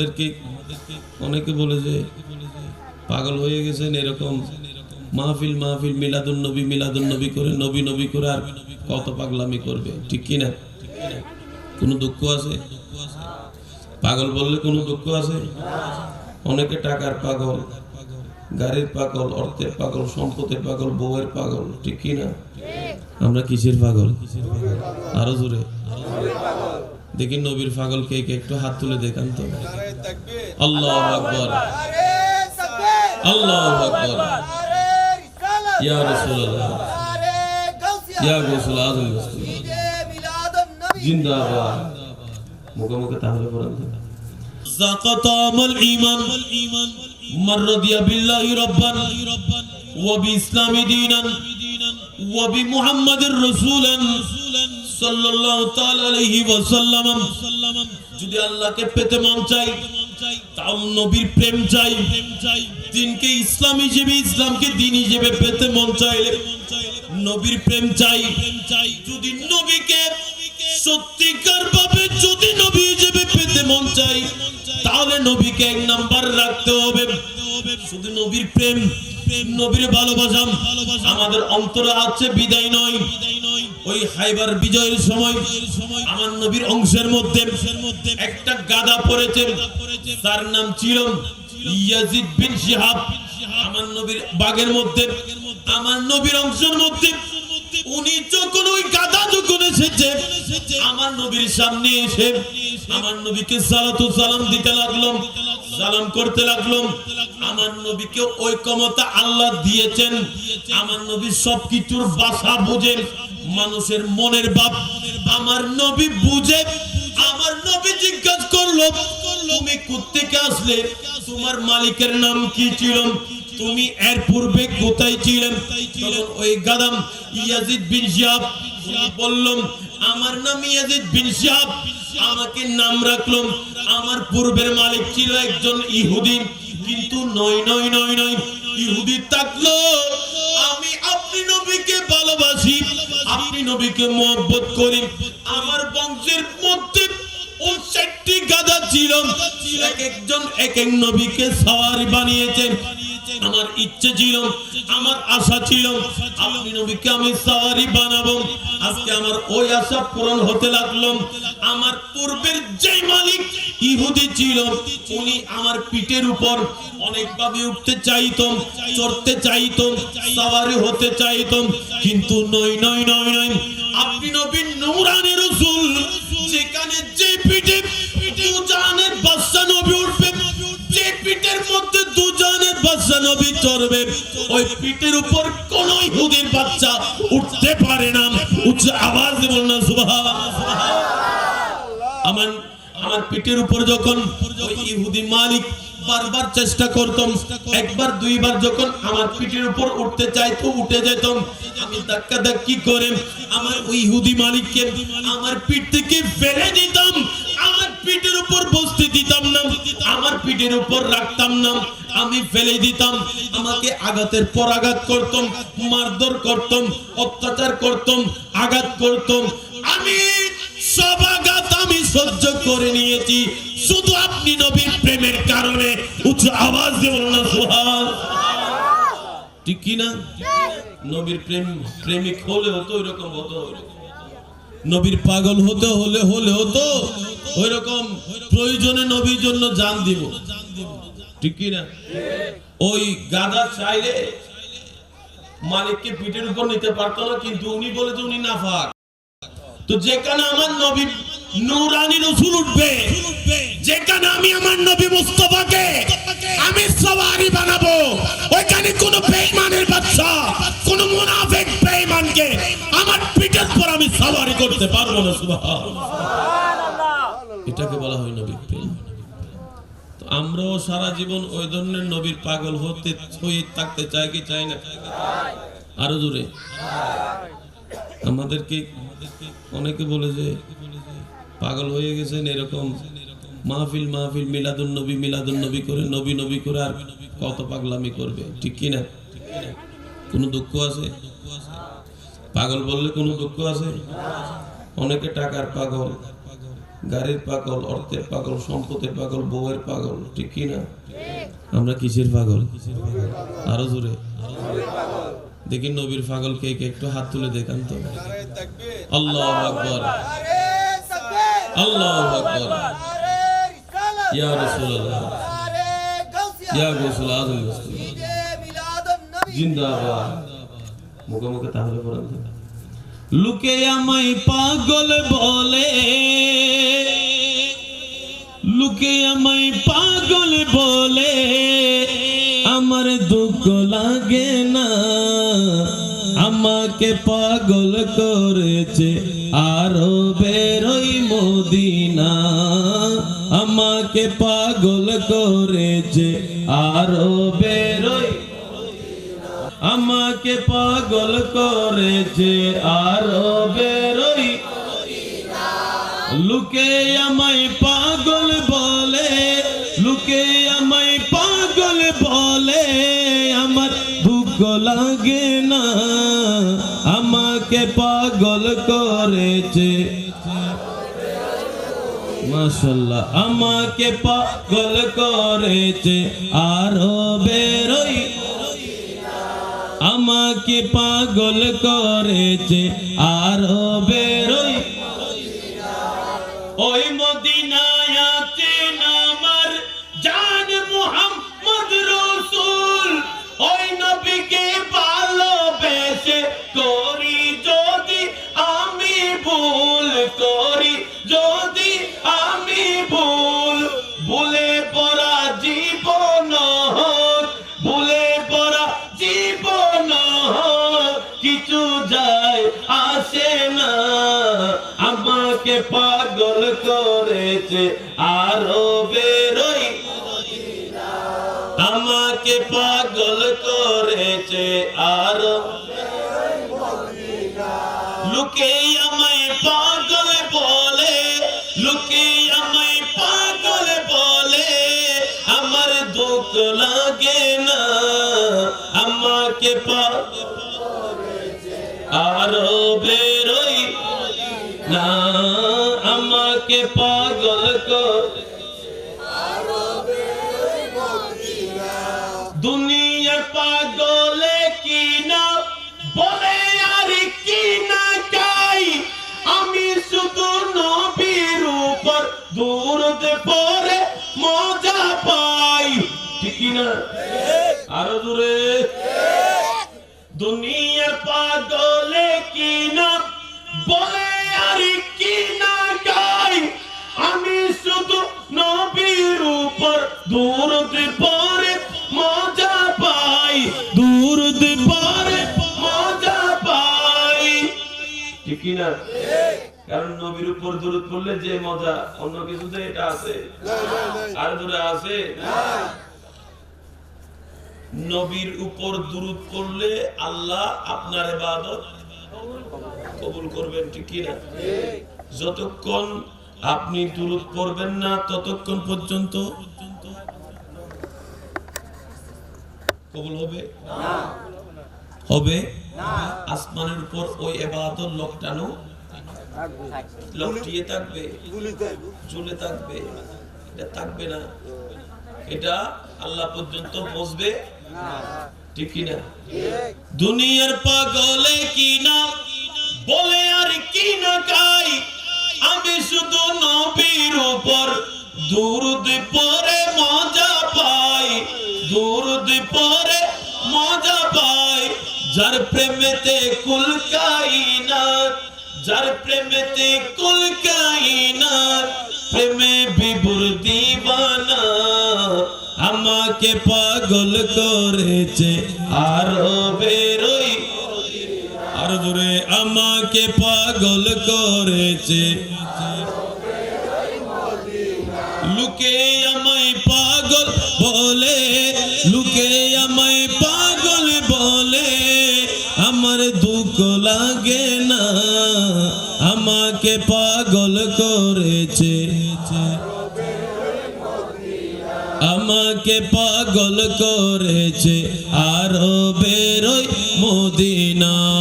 আমাদেরকে অনেকে বলে যে পাগল হয়ে গেছেন এরকম মাহফিল মাহফিল, মিলাদুন নবী মিলাদুন নবী করে, নবী নবী করে আর কত পাগলামি করবে, ঠিক কি না কোনো দুঃখ আছে? পাগল বললে কোনো দুঃখ আছে? অনেকে টাকার পাগল, গাড়ির পাগল, অর্থের পাগল, সম্পদের পাগল, বউয়ের পাগল, ঠিক কি না আমরা কিসের পাগল? আরও জোরে। দেখি নবীর ফাগল কে কে একটু হাত তুলে দেখান তো। আল্লাহ আকবর। আল্লাহ আকবর। ইয়া রাসূলুল্লাহ। ইয়া আযম জিন্দাবাদ। ঈমান। বিল্লাহি রাব্বান। ওয়া দীনান। ওয়া রাসূলান। যদি আল্লাহকে পেতে মন চাই তাও নবীর প্রেম চাই। দিনকে ইসলাম হিসেবে, ইসলামকে দিন হিসেবে পেতে মন চাইলে নবীর প্রেম চাই। যদি নবীকে সত্যিকার ভাবে যদি নবী হিসেবে পেতে মন চাই, তাহলে নবীকে এক নাম্বার রাখতে হবে। শুধু নবীর প্রেম, নবীর ভালোবাসা, আমাদের অন্তরে আছে, বিদায় নয়। ওই হাইবার বিজয়ের সময় আমার নবীর অংশের মধ্যে একটা গাদা পড়েছে। তার নাম ছিল ইয়াজিদ বিন শিহাব। আমার নবীর বাগের মধ্যে, আমার নবীর অংশের মধ্যে উনি যখন ওই গাদা যখন এসেছে, আমার নবীর সামনে এসে আমার নবীকে সালাতু সালাম দিতে লাগলাম, সালাম করতে লাগলাম। আমার নবীকে ওই ক্ষমতা আল্লাহ দিয়েছেন। আমার নবী সবকিছুর ভাষা বুঝেন মানুষের মনের ভাব। আমার নবী বুঝে, আমার নবী জিজ্ঞাসা করল, তুমি কোত্থেকে আসলে? তোমার মালিকের নাম কি ছিল? তুমি এর পূর্বে কোথায় ছিলেন? ওই গাদাম ইয়াজিদ বিন বললাম, আমার নাম ইয়াজিদ বিন শিহাব, আমাকে নাম রাখলাম। আমার পূর্বের মালিক ছিল একজন ইহুদি, কিন্তু নয় নয় নয় নয়, ইহুদি থাকল। আমি আপনি নবীকে ভালোবাসি, আপনি নবীকে মহব্বত করি। আমার বংশের মধ্যে গাদা ছিল। এক একজন, এক এক নবীকে সওয়ারি বানিয়েছেন। আমার ইচ্ছে ছিল, আমার আশা ছিল, আপনি নবীকে আমি সওয়ারি বানাবো। আজকে আমার ওই আশা পূরণ হতে লাগল। আমার পূর্বের যে মালিক ইহুদি ছিল, উনি আমার পিঠের উপর অনেকভাবে উঠতে চাইতাম চড়তে চাইতাম সওয়ারি হতে চাইতাম কিন্তু নয় নয় নয় নয়, আপনি নবী নূরানের রাসূল, যেখানে যে পিঠে দুজানের বাদশা নবী চড়বে, ওই পিঠের উপর কোন ইহুদির বাচ্চা উঠতে পারে না। উচ্চ আওয়াজ বল না সুবহানাল্লাহ আমার আমার পিঠের উপর যখন ইহুদি মালিক বারবার চেষ্টা করতাম একবার, দুইবার যখন আমার পিঠের উপর উঠতে চাইতো, উঠে যেতাম আমি ধাক্কা ধাক্কি করে আমার ওই ইহুদি মালিককে, আমার পিঠ থেকে ফেলে দিতাম। আমার পিঠের উপর বসতে দিতাম না আমার পিঠের উপর রাখতাম না আমি ফেলে দিতাম আমাকে আঘাতের পর আঘাত করতাম মারধর করতাম অত্যাচার করতাম আঘাত করতাম। আমি সব আঘাত আমি সহ্য করে নিয়েছি শুধু আপনি নবীর প্রেমের কারণে। উচ্চ আওয়াজ দেবেন না সোহান ঠিক কি না? নবীর প্রেম প্রেমিক হলে হতো ওইরকম হতো নবীর পাগল হতে হলে হলে হতো ওই রকম প্রয়োজনে নবীর জন্য জান দিব। ঠিক কি না? ওই গাদা চাইলে মালিককে পিঠের উপর নিতে পারতো না, কিন্তু উনি বলে যে উনি নাফাক। তো যেখানে আমার নবী নূরানি রসুল উঠবে, যেখানে আমি আমার নবী মুস্তফাকে, আমি সবারই বানাবো। ওইখানে কোন বেঈমানের বাচ্চা, কোন মুনাফিক বেঈমানকে, আমার সওয়ারি করতে পারব না এটাকে বলা হয় নবী প্রেম। তো আমরাও সারা জীবন ওই ধরনের নবীর পাগল হতে হয়ে থাকতে চাই কি চাই না? আরও দূরে আমাদেরকে অনেকে বলে যে পাগল হয়ে গেছেন এরকম মাহফিল মাহফিল মিলাদুন নবী মিলাদুন নবী করে নবী নবী করে আর কত পাগলামি করবে ঠিক কি না? কোনো দুঃখ আছে? পাগল বললে কোনো দুঃখ আছে? অনেকে টাকার পাগল, গাড়ির পাগল, অর্থের পাগল, সম্পদের পাগল, বউয়ের পাগল, ঠিক কি না? আমরা কিসের পাগল? আরও জোরে। দেখি নবীর পাগল কে কে, একটু হাত তুলে দেখান তো। আল্লাহ আকবর। আল্লাহ আকবর। ইয়া জিন্দাবাদ। মুখে মুখে তাহলে পড়ান। লোকে আমায় পাগল বলে। লুকে আমায় পাগল বলে। আমার দুঃখ লাগে না। আমাকে পাগল করেছে আরও বেরোই মদিনা। আমাকে পাগল করেছে আরও বেরোই আমাকে পাগল করেছে আরও বেরোই। লুকে আমায় পাগল বলে, লুকে আমায় পাগল বলে, আমার দুঃখ লাগে না। আমাকে পাগল করেছে। মাশাল্লাহ আমাকে পাগল করেছে আরও বেরোই। আমাকে পাগল করেছে আরও বেরোই ওই পাগল করেছে আরও বেরোই আমাকে পাগল করেছে আরও লুকেই আমায় না, আমাকে পাগল কর। দুনিয়ার পাগলে বলে আর চাই? আমি শুধু নবীর উপর দূরত পরে মজা পাই। ঠিক না? আরও দূরে দুনিয়ার পাগলে কি বলে দূরত দূরত কারণ নবীর উপর দূরত পড়লে যে মজা, অন্য কিছুতে এটা আছে। আর দূরে আছে? নবীর উপর করলে আল্লাহ আপনার কবুল করবেন, ঠিক কি না যতক্ষণ আপনি দুরুদ পড়বেন না, ততক্ষণ পর্যন্ত কবুল হবে? হবে? আসমানের উপর ওই লকটিয়ে থাকবে। থাকবে। এটা থাকবে না। এটা আল্লাহ পর্যন্ত ঠিক দুনিয়ার পাগলে বলে আর কি না আমি শুধু নবীর উপর পরে যার প্রেমেতে কুল কাইনাত, যার প্রেমেতে কুল কাইনাত, প্রেমে বিভুর দিবানা, আমাকে পাগল করেছে আরও বেরোই। আর জোরে, আমাকে পাগল করেছে। লুকে লাগে না আমাকে পাগল করেছে। আমাকে পাগল করেছে আরও বেরোই মদিনা।